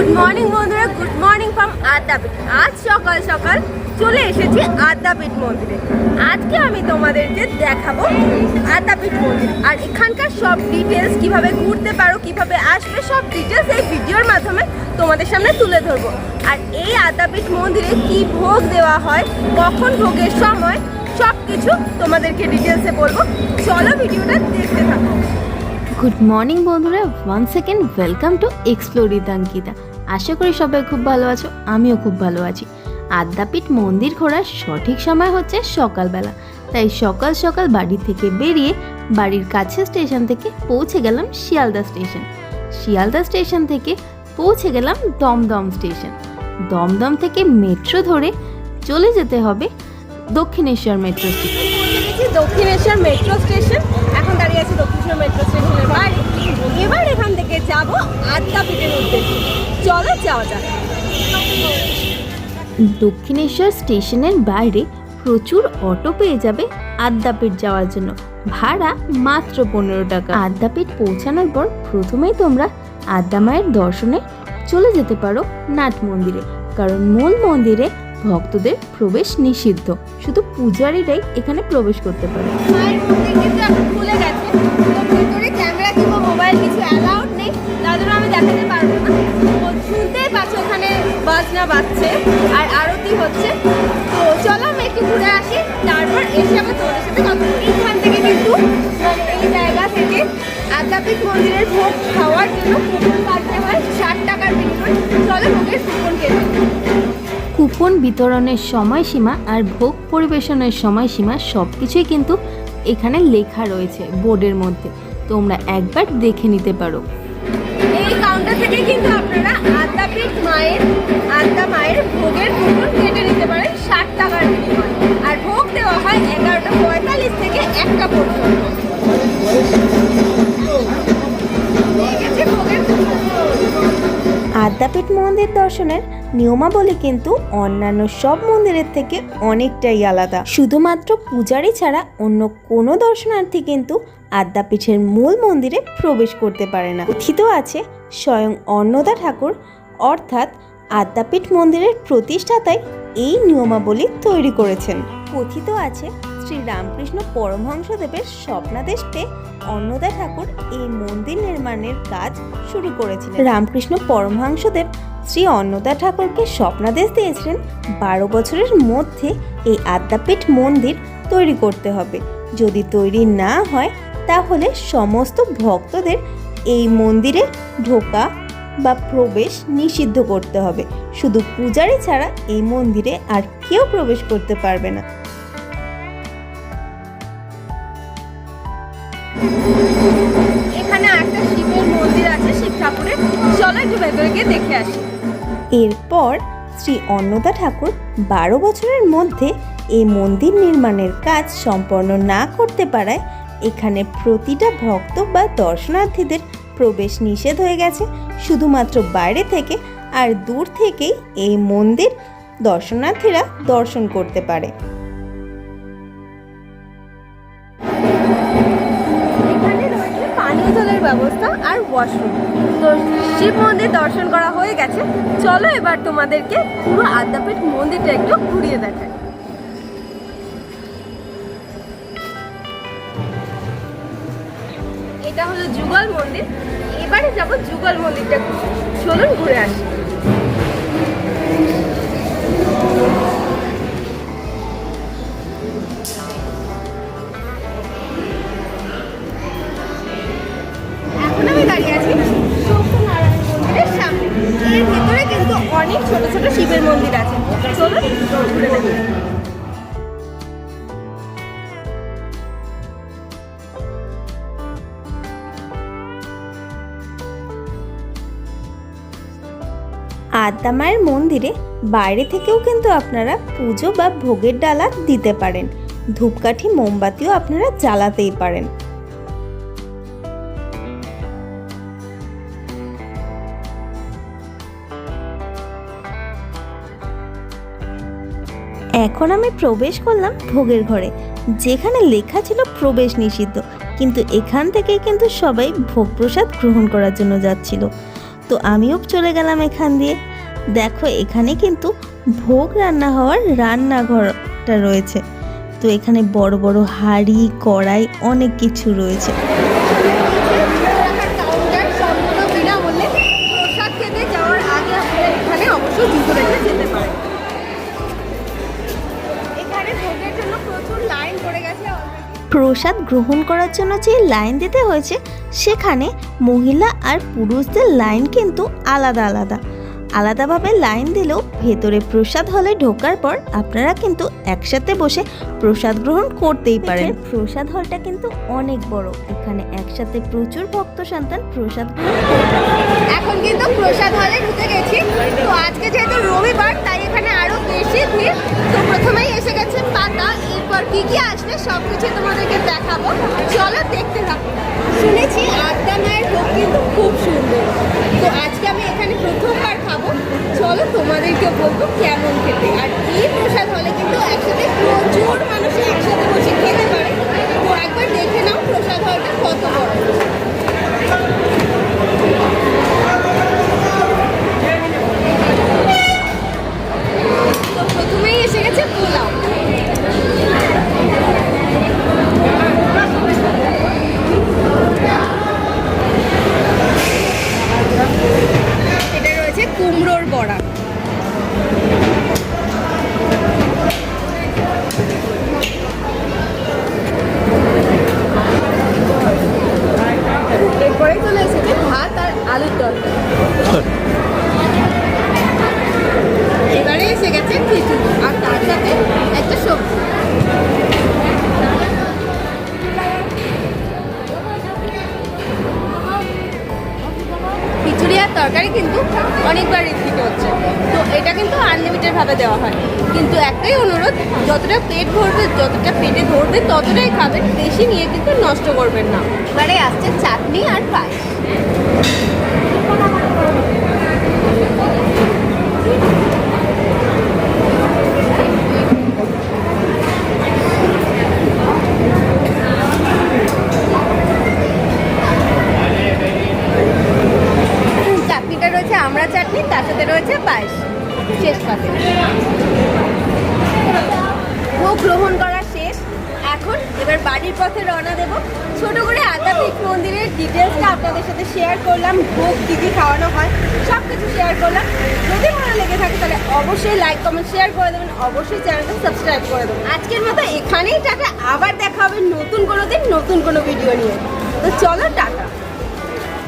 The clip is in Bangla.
গুড মর্নিং বন্ধুরা। গুড মর্নিং ফ্রম আদ্যাপীঠ আজ সকাল সকাল চলে এসেছি আদ্যাপীঠ মন্দিরে। আজকে আমি তোমাদেরকে দেখাবো আদ্যাপীঠ মন্দির। আর এখানকার সব ডিটেলস কীভাবে ঘুরতে পারো, কীভাবে আসবে, সব ডিটেলস এই ভিডিওর মাধ্যমে তোমাদের সামনে তুলে ধরবো। আর এই আদ্যাপীঠ মন্দিরে কি ভোগ দেওয়া হয়, কখন ভোগের সময় সব কিছু তোমাদেরকে ডিটেলসে বলব। চলো ভিডিওটা দেখতে থাকো। গুড মর্নিং বন্ধুরা। One second welcome to explore Ankita আশা করি সবাই খুব ভালো আছো, আমিও খুব ভালো আছি। আদ্যাপীঠ মন্দির ঘোরার সঠিক সময় হচ্ছে সকালবেলা। তাই সকাল সকাল বাড়ি থেকে বেরিয়ে বাড়ির কাছে স্টেশন থেকে পৌঁছে গেলাম শিয়ালদা স্টেশন। শিয়ালদা স্টেশন থেকে পৌঁছে গেলাম দমদম স্টেশন। দমদম থেকে মেট্রো ধরে চলে যেতে হবে Dakshineswar metro station. Dakshineswar metro station? Dakshineswar metro স্টেশনের বাইরে এবার এখান থেকে যাব উদ্দেশ্যে। চলো যাওয়া যাক। দক্ষিণেশ্বর স্টেশনের বাইরে প্রচুর অটো পেয়ে যাবে আদ্যাপীঠ যাওয়ার জন্য। ভাড়া মাত্র পনেরো টাকা। আদ্যাপীঠ পৌঁছানোর পর প্রথমেই তোমরা আদ্যা মায়ের দর্শনে চলে যেতে পারো নাট মন্দিরে। কারণ মূল মন্দিরে ভক্তদের প্রবেশ নিষিদ্ধ। শুধু পূজারীরাই এখানে প্রবেশ করতে পারে। কিন্তু গেছে। ক্যামেরা কিংবা মোবাইল কিছু নেই। আমি দেখাতে পারব না। ওখানে বাজনা বাজছে আর আরতি হচ্ছে। তো চলো আমি একটু ঘুরে আসি। তারপর এসে আবার তোমাদের সাথে কথা থেকে কিন্তু মানে এই জায়গা থেকে আদ্যাপীঠ মন্দিরের ভোগ খাওয়ার জন্য কুপন কাটতে হয়। কুপন বিতরণের সময়সীমা আর ভোগ পরিবেশনের সময়সীমা সব কিছুই কিন্তু এখানে লেখা রয়েছে বোর্ডের মধ্যে। তোমরা একবার দেখে নিতে পারো। এই কাউন্টার থেকে কিন্তু আপনারা আদ্যাপীঠ মায়ের আদ্যা মায়ের ভোগের কুপন কেটে নিতে পারেন ষাট টাকার বিনিময়ে। আর ভোগ দেওয়া হয় এগারোটা পঁয়তাল্লিশ থেকে একটা পর্যন্ত। আদ্যাপীঠ মন্দির দর্শনের নিয়মাবলী কিন্তু অন্যান্য সব মন্দিরের থেকে অনেকটাই আলাদা। শুধুমাত্র পূজারী ছাড়া অন্য কোনো দর্শনার্থী কিন্তু আদ্যাপীঠের মূল মন্দিরে প্রবেশ করতে পারে না। কথিত আছে, স্বয়ং অন্নদা ঠাকুর, অর্থাৎ আদ্যাপীঠ মন্দিরের প্রতিষ্ঠাতাই এই নিয়মাবলী তৈরি করেছেন। কথিত আছে শ্রী রামকৃষ্ণ পরমহংসদেবের স্বপ্নাদেশ পেয়ে অন্নদা ঠাকুর এই মন্দির নির্মাণের কাজ শুরু করেছিলেন। রামকৃষ্ণ পরমহংসদেব শ্রী অন্নদা ঠাকুরকে স্বপ্নাদেশ দিয়েছিলেন। বারো বছরের মধ্যে এই আদ্যাপীঠ মন্দির তৈরি করতে হবে। যদি তৈরি না হয়, তাহলে সমস্ত ভক্তদের এই মন্দিরে ঢোকা বা প্রবেশ নিষিদ্ধ করতে হবে। শুধু পূজারী ছাড়া এই মন্দিরে আর কেউ প্রবেশ করতে পারবে না। চলো একটু ভেতরে গিয়ে দেখে আসি। এরপর শ্রী অন্নদা ঠাকুর বারো বছরের মধ্যে এই মন্দির নির্মাণের কাজ সম্পন্ন না করতে পারায় এখানে প্রতিটা ভক্ত বা দর্শনার্থীদের প্রবেশ নিষেধ হয়ে গেছে। শুধুমাত্র বাইরে থেকে আর দূর থেকেই এই মন্দির দর্শনার্থীরা দর্শন করতে পারে। এখানে রয়েছে পানীয় জলের ব্যবস্থা আর ওয়াশরুম শিব মন্দির দর্শন করা হয়ে গেছে। চলো এবার তোমাদেরকে পুরো আদ্যাপীঠ মন্দিরটা একটু ঘুরিয়ে দেখায় এটা হলো যুগল মন্দির। এবারে যাব যুগল মন্দিরটা। চলুন ঘুরে আসি। আদ্যা মায়ের মন্দিরে বাইরে থেকেও কিন্তু আপনারা পুজো বা ভোগের ডালা দিতে পারেন। ধূপকাঠি, মোমবাতিও আপনারা জ্বালাতেই পারেন। এখন আমি প্রবেশ করলাম ভোগের ঘরে, যেখানে লেখা ছিল প্রবেশ নিষিদ্ধ, কিন্তু এখান থেকেই কিন্তু সবাই ভোগ প্রসাদ গ্রহণ করার জন্য যাচ্ছিল। তো আমিও চলে গেলাম এখান দিয়ে দেখো, এখানে কিন্তু ভোগ রান্না হওয়ার রান্নাঘরটা রয়েছে তো এখানে বড় বড় হাঁড়ি, কড়াই অনেক কিছু রয়েছে। প্রসাদ গ্রহণ করার জন্য যে লাইন দিতে হয়েছে সেখানে মহিলা আর পুরুষদের লাইন কিন্তু আলাদা আলাদা। আলাদাভাবে লাইন দিলেও ভেতরে প্রসাদ হলে ঢোকার পর আপনারা কিন্তু একসাথে বসে প্রসাদ গ্রহণ করতেই পারেন। প্রসাদ হলটা কিন্তু অনেক বড়। এখানে একসাথে প্রচুর ভক্ত সন্তান প্রসাদ গ্রহণ এখন কিন্তু প্রসাদ হলে ঢুকে গেছি। তো আজকে যেহেতু রবিবার তাই এখানে আরও বেশি ভিড়। তো প্রথমেই এসে গেছে পাতা এরপর কি কি আসবে সব কিছু তোমাদেরকে দেখাবো। চলো দেখতে থাকো। শুনেছি আড্ডা মায়ের লোক কিন্তু খুব সুন্দর। তো আজকে আমি এখানে প্রথমবার খাব। চলো তোমাদেরকে বলব কেমন খেতে আর এই 味儿 আর তরকারি কিন্তু অনেকবার রিপিট হচ্ছে। তো এটা কিন্তু আনলিমিটেডভাবে দেওয়া হয়। কিন্তু একটাই অনুরোধ, যতটা পেট ভরবে, যতটা পেটে ধরবে, ততটাই খাবেন বেশি নিয়ে কিন্তু নষ্ট করবেন না। এবারে আসছে চাটনি আর পায়েস আমরা চাটনি, তার সাথে রয়েছে পায়েস। শেষ পাতে। ভোগ গ্রহণ করা শেষ। এখন এবার বাড়ির পথে রওনা দেব। ছোট করে আধ্যাত্মিক মন্দিরের ডিটেলসটা আপনাদের সাথে শেয়ার করলাম। ভোগ কী কী খাওয়ানো হয় সব কিছু শেয়ার করলাম। যদি ভালো লেগে থাকে তাহলে অবশ্যই লাইক কমেন্ট শেয়ার করে দেবেন। অবশ্যই চ্যানেলটা সাবস্ক্রাইব করে দেবেন। আজকের মতো এখানেই টাটা। আবার দেখা হবে নতুন কোনো দিন, নতুন কোনো ভিডিও নিয়ে। তো চলো, টাটা।